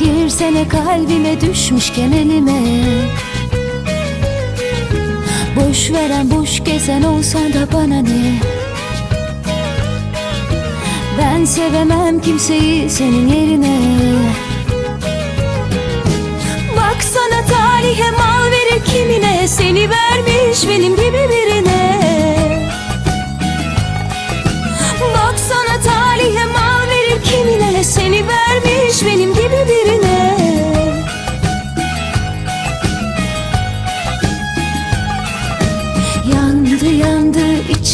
Girsene kalbime düşmüşken elime Boş veren boş gezen olsan da bana ne? Ben sevemem kimseyi senin yerine